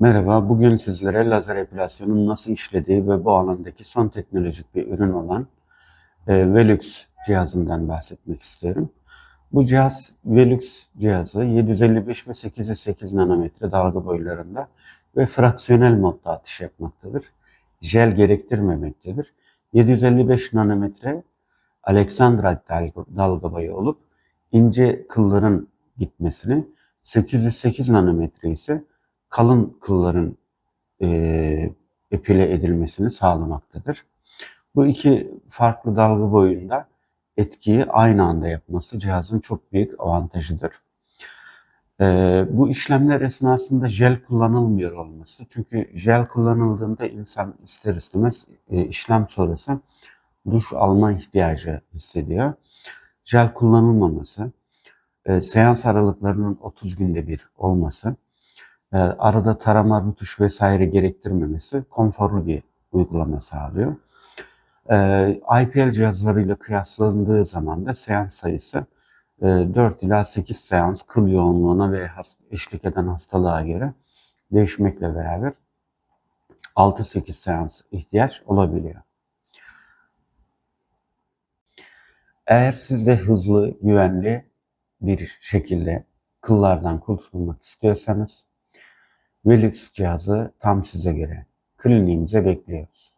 Merhaba, bugün sizlere lazer epilasyonun nasıl işlediği ve bu alandaki son teknolojik bir ürün olan e, Velux cihazından bahsetmek istiyorum. Bu cihaz Velux cihazı 755 ve 808 nanometre dalga boylarında ve fraksiyonel modda atış yapmaktadır. Jel gerektirmemektedir. 755 nanometre Alexandra dalga, boyu olup ince kılların gitmesini, 808 nanometre ise kalın kılların e, epile edilmesini sağlamaktadır. Bu iki farklı dalga boyunda etkiyi aynı anda yapması cihazın çok büyük avantajıdır. E, bu işlemler esnasında jel kullanılmıyor olması. Çünkü jel kullanıldığında insan ister istemez e, işlem sonrası duş alma ihtiyacı hissediyor. Jel kullanılmaması, e, seans aralıklarının 30 günde bir olması, e, arada tarama, rutuş vesaire gerektirmemesi konforlu bir uygulama sağlıyor. E, IPL cihazlarıyla kıyaslandığı zaman da seans sayısı e, 4 ila 8 seans kıl yoğunluğuna ve eşlik eden hastalığa göre değişmekle beraber 6-8 seans ihtiyaç olabiliyor. Eğer siz de hızlı, güvenli bir şekilde kıllardan kurtulmak istiyorsanız Velux cihazı tam size göre. Kliniğimize bekliyoruz.